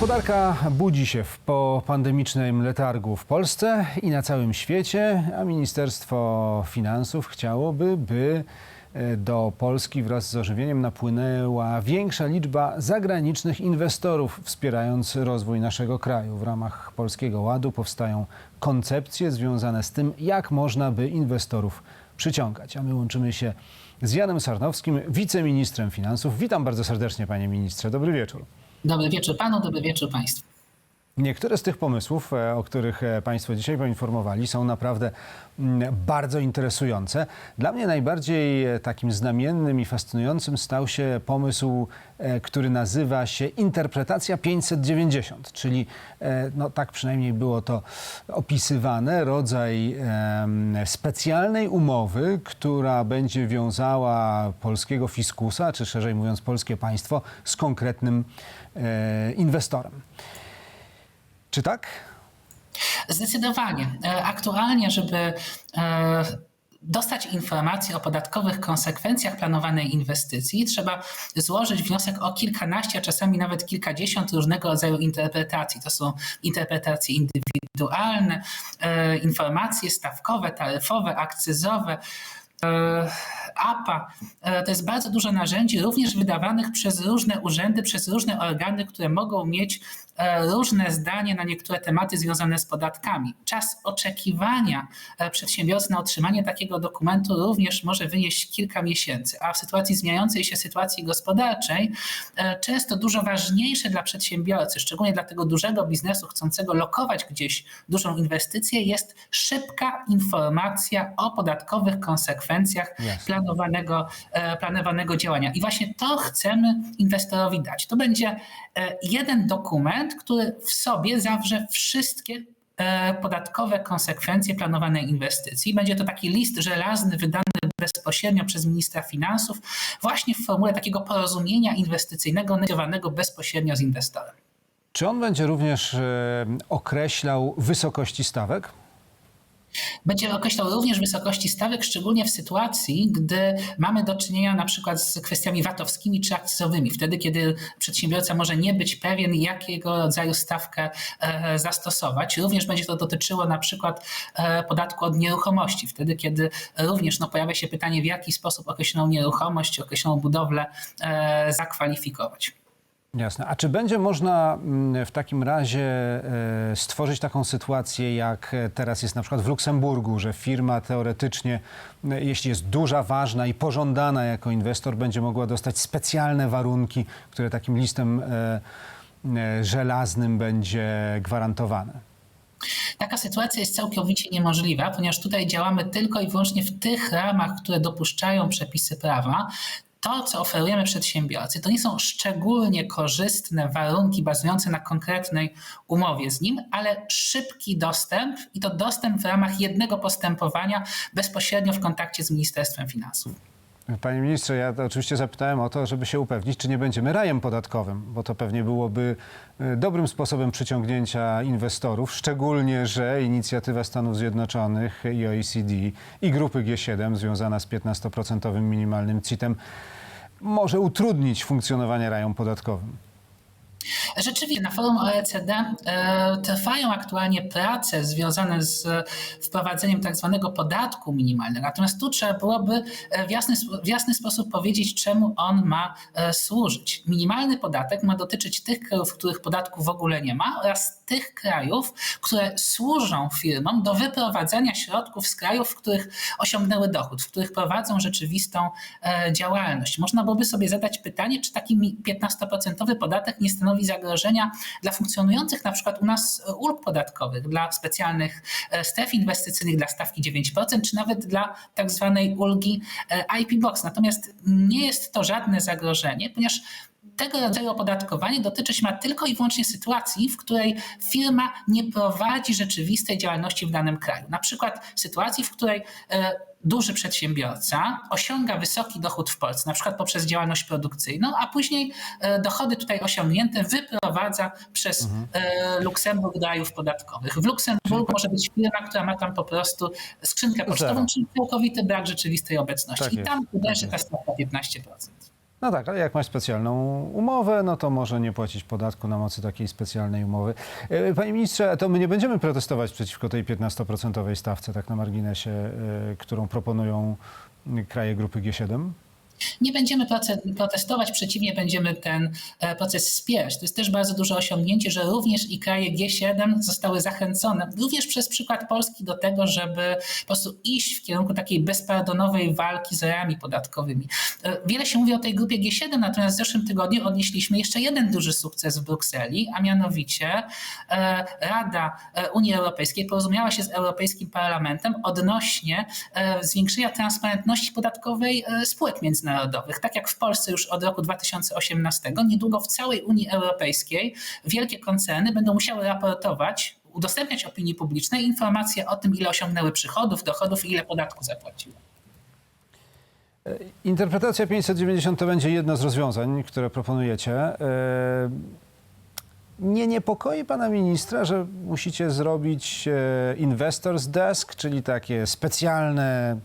Gospodarka budzi się w popandemicznym letargu w Polsce i na całym świecie, a Ministerstwo Finansów chciałoby, by e, do Polski wraz z ożywieniem napłynęła większa liczba zagranicznych inwestorów, wspierając rozwój naszego kraju. W ramach Polskiego Ładu powstają koncepcje związane z tym, jak można by inwestorów przyciągać. A my łączymy się z Janem Sarnowskim, wiceministrem finansów. Witam bardzo serdecznie, panie ministrze. Dobry wieczór. Dobry wieczór panu, dobry wieczór państwu. Niektóre z tych pomysłów, e, o których e, Państwo dzisiaj poinformowali, są naprawdę mm, bardzo interesujące. Dla mnie najbardziej e, takim znamiennym i fascynującym stał się pomysł, który nazywa się Interpretacja 590, czyli no, tak przynajmniej było to opisywane, rodzaj specjalnej umowy, która będzie wiązała polskiego fiskusa, czy szerzej mówiąc polskie państwo, z konkretnym inwestorem. Czy tak? Zdecydowanie. E, Aktualnie, żeby e, dostać informacje o podatkowych konsekwencjach planowanej inwestycji, trzeba złożyć wniosek o kilkanaście, czasami nawet kilkadziesiąt różnego rodzaju interpretacji. To są interpretacje indywidualne, e, informacje stawkowe, taryfowe, akcyzowe. E, APA e, to jest bardzo dużo narzędzi, również wydawanych przez różne urzędy, przez różne organy, które mogą mieć e, różne zdanie na niektóre tematy związane z podatkami. Czas oczekiwania e, przedsiębiorcy na otrzymanie takiego dokumentu również może wynieść kilka miesięcy, a w sytuacji zmieniającej się sytuacji gospodarczej e, często dużo ważniejsze dla przedsiębiorcy, szczególnie dla tego dużego biznesu chcącego lokować gdzieś dużą inwestycję, jest szybka informacja o podatkowych konsekwencjach Jasne. planowanego, e, planowanego działania. I właśnie to chcemy inwestorowi dać. To będzie e, jeden dokument, który w sobie zawrze wszystkie e, podatkowe konsekwencje planowanej inwestycji. Będzie to taki list żelazny wydany bezpośrednio przez ministra finansów, właśnie w formule takiego porozumienia inwestycyjnego negocjowanego bezpośrednio z inwestorem. Czy on będzie również określał wysokości stawek? Będzie określał również wysokości stawek, szczególnie w sytuacji, gdy mamy do czynienia na przykład z kwestiami VAT-owskimi czy akcyzowymi. Wtedy, kiedy przedsiębiorca może nie być pewien, jakiego rodzaju stawkę e, zastosować. Również będzie to dotyczyło na przykład e, podatku od nieruchomości. Wtedy, kiedy również no, pojawia się pytanie, w jaki sposób określoną nieruchomość, określoną budowlę e, zakwalifikować. Jasne. A czy będzie można mm, w takim razie e, stworzyć taką sytuację, jak e, teraz jest na przykład w Luksemburgu, że firma teoretycznie, m, jeśli jest duża, ważna i pożądana jako inwestor, będzie mogła dostać specjalne warunki, które takim listem e, e, żelaznym będzie gwarantowane? Taka sytuacja jest całkowicie niemożliwa, ponieważ tutaj działamy tylko i wyłącznie w tych ramach, które dopuszczają przepisy prawa. To, co oferujemy przedsiębiorcy, to nie są szczególnie korzystne warunki bazujące na konkretnej umowie z nim, ale szybki dostęp i to dostęp w ramach jednego postępowania bezpośrednio w kontakcie z Ministerstwem Finansów. Panie ministrze, ja oczywiście zapytałem o to, żeby się upewnić, czy nie będziemy rajem podatkowym, bo to pewnie byłoby e, dobrym sposobem przyciągnięcia inwestorów, szczególnie, że inicjatywa Stanów Zjednoczonych i OECD i grupy G7 związana z 15% minimalnym CIT-em może utrudnić funkcjonowanie rajom podatkowym. Rzeczywiście na forum OECD e, trwają aktualnie prace związane z wprowadzeniem tak zwanego podatku minimalnego. Natomiast tu trzeba byłoby e, w jasny, w jasny sposób powiedzieć, czemu on ma e, służyć. Minimalny podatek ma dotyczyć tych krajów, w których podatku w ogóle nie ma oraz tych krajów, które służą firmom do wyprowadzania środków z krajów, w których osiągnęły dochód, w których prowadzą rzeczywistą działalność. Można byłoby sobie zadać pytanie, czy taki mi- 15% podatek nie stanowi zagrożenia dla funkcjonujących na przykład u nas e, ulg podatkowych, dla specjalnych e, stref inwestycyjnych, dla stawki 9%, czy nawet dla tak zwanej ulgi e, IP Box. Natomiast nie jest to żadne zagrożenie, ponieważ tego rodzaju opodatkowanie dotyczyć ma tylko i wyłącznie sytuacji, w której firma nie prowadzi rzeczywistej działalności w danym kraju. Na przykład sytuacji, w której duży przedsiębiorca osiąga wysoki dochód w Polsce, na przykład poprzez działalność produkcyjną, a później e, dochody tutaj osiągnięte wyprowadza przez e, Luksemburg do rajów podatkowych. W Luksemburgu może być firma, która ma tam po prostu skrzynkę pocztową, Zero. czyli całkowity brak rzeczywistej obecności. Tak I tam tak uderzy jest. ta stawka 15%. No tak, ale jak masz specjalną umowę, no to może nie płacić podatku na mocy takiej specjalnej umowy. E, Panie ministrze, to my nie będziemy protestować przeciwko tej 15% stawce, tak na marginesie, e, którą proponują kraje grupy G7? Nie będziemy protestować, przeciwnie, będziemy ten e, proces wspierać. To jest też bardzo duże osiągnięcie, że również i kraje G7 zostały zachęcone, również przez przykład Polski, do tego, żeby po prostu iść w kierunku takiej bezpardonowej walki z rajami podatkowymi. E, Wiele się mówi o tej grupie G7, natomiast w zeszłym tygodniu odnieśliśmy jeszcze jeden duży sukces w Brukseli, a mianowicie e, Rada Unii Europejskiej porozumiała się z Europejskim Parlamentem odnośnie zwiększenia transparentności podatkowej spółek międzynarodowych. Tak jak w Polsce już od roku 2018, niedługo w całej Unii Europejskiej wielkie koncerny będą musiały raportować, udostępniać opinii publicznej informacje o tym, ile osiągnęły przychodów, dochodów i ile podatku zapłaciły. Interpretacja 590 to będzie jedno z rozwiązań, które proponujecie. E, Nie niepokoi pana ministra, że musicie zrobić e, Investors Desk, czyli takie specjalne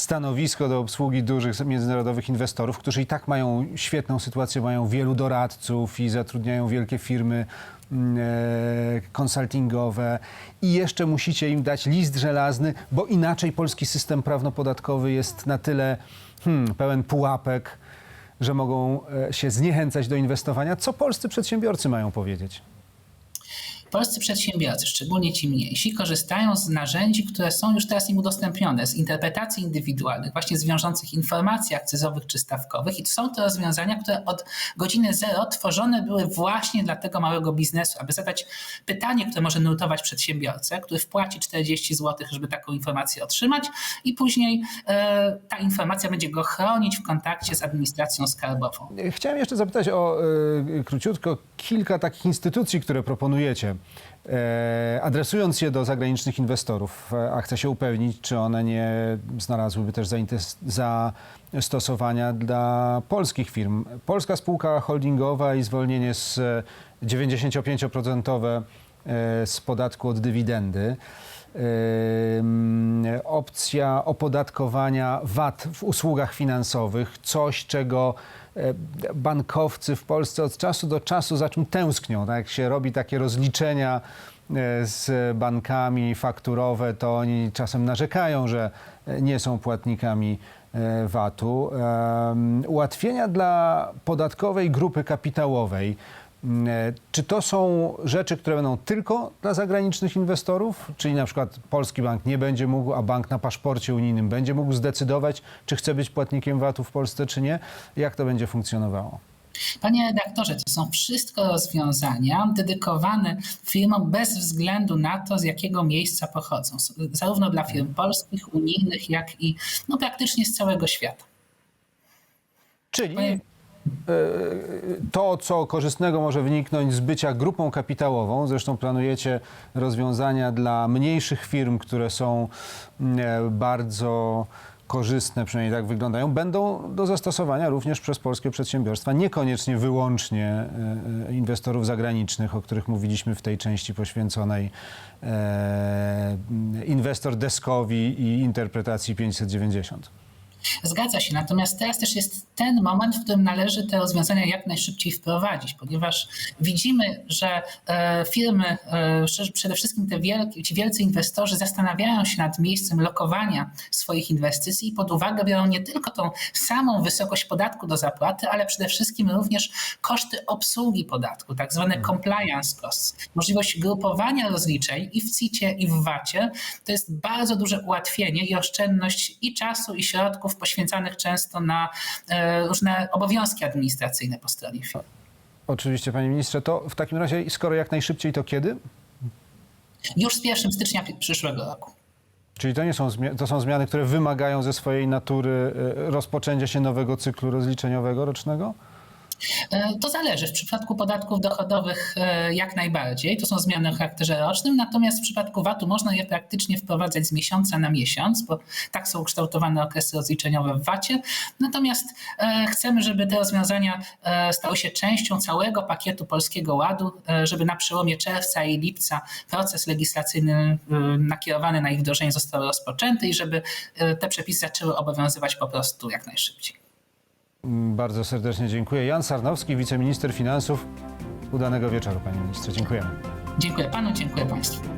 stanowisko do obsługi dużych międzynarodowych inwestorów, którzy i tak mają świetną sytuację, mają wielu doradców i zatrudniają wielkie firmy mm, e, konsultingowe i jeszcze musicie im dać list żelazny, bo inaczej polski system prawno-podatkowy jest na tyle hmm, pełen pułapek, że mogą e, się zniechęcać do inwestowania. Co polscy przedsiębiorcy mają powiedzieć? Polscy przedsiębiorcy, szczególnie ci mniejsi, korzystają z narzędzi, które są już teraz im udostępnione, z interpretacji indywidualnych, właśnie z wiążących informacji akcyzowych czy stawkowych. I są to rozwiązania, które od godziny zero tworzone były właśnie dla tego małego biznesu, aby zadać pytanie, które może nurtować przedsiębiorcę, który wpłaci 40 zł, żeby taką informację otrzymać, i później e, ta informacja będzie go chronić w kontakcie z administracją skarbową. Chciałem jeszcze zapytać o e, króciutko kilka takich instytucji, które proponujecie, e, adresując się do zagranicznych inwestorów, e, a chcę się upewnić, czy one nie znalazłyby też zastosowania dla polskich firm. Polska spółka holdingowa i zwolnienie z e, 95% e, z podatku od dywidendy. Opcja opodatkowania VAT w usługach finansowych, coś czego e, bankowcy w Polsce od czasu do czasu za czym tęsknią. Tak jak się robi takie rozliczenia e, z bankami fakturowe, to oni czasem narzekają, że e, nie są płatnikami VAT-u. Ułatwienia dla podatkowej grupy kapitałowej. Mm, e, Czy to są rzeczy, które będą tylko dla zagranicznych inwestorów? Czyli na przykład polski bank nie będzie mógł, a bank na paszporcie unijnym będzie mógł zdecydować, czy chce być płatnikiem VAT-u w Polsce, czy nie? Jak to będzie funkcjonowało? Panie redaktorze, to są wszystko rozwiązania dedykowane firmom bez względu na to, z jakiego miejsca pochodzą. Zarówno dla firm polskich, unijnych, jak i no, praktycznie z całego świata. Czyli Panie- to, co korzystnego może wyniknąć z bycia grupą kapitałową, zresztą planujecie rozwiązania dla mniejszych firm, które są mm, e, bardzo korzystne, przynajmniej tak wyglądają, będą do zastosowania również przez polskie przedsiębiorstwa, niekoniecznie wyłącznie e, e, inwestorów zagranicznych, o których mówiliśmy w tej części poświęconej e, inwestor deskowi i interpretacji 590. Zgadza się, natomiast teraz też jest ten moment, w którym należy te rozwiązania jak najszybciej wprowadzić, ponieważ widzimy, że e, firmy, e, przede wszystkim te wielkie, ci wielcy inwestorzy zastanawiają się nad miejscem lokowania swoich inwestycji i pod uwagę biorą nie tylko tą samą wysokość podatku do zapłaty, ale przede wszystkim również koszty obsługi podatku, tak zwane compliance costs. Możliwość grupowania rozliczeń i w CIT-ie, i w VAT-ie to jest bardzo duże ułatwienie i oszczędność i czasu, i środków poświęcanych często na e, różne obowiązki administracyjne po stronie firm. Oczywiście, panie ministrze, to w takim razie, skoro jak najszybciej, to kiedy? Już z 1 stycznia przyszłego roku. Czyli to nie są, to są zmiany, które wymagają ze swojej natury e, rozpoczęcia się nowego cyklu rozliczeniowego rocznego? E, To zależy. W przypadku podatków dochodowych e, jak najbardziej. To są zmiany o charakterze rocznym, natomiast w przypadku VAT-u można je praktycznie wprowadzać z miesiąca na miesiąc, bo tak są kształtowane okresy rozliczeniowe w VAT-ie. Natomiast e, chcemy, żeby te rozwiązania stały się częścią całego pakietu Polskiego Ładu, żeby na przełomie czerwca i lipca proces legislacyjny nakierowany na ich wdrożenie został rozpoczęty i żeby te przepisy zaczęły obowiązywać po prostu jak najszybciej. Bardzo serdecznie dziękuję. Jan Sarnowski, wiceminister finansów. Udanego wieczoru, panie ministrze. Dziękujemy. Dziękuję panu, dziękuję państwu.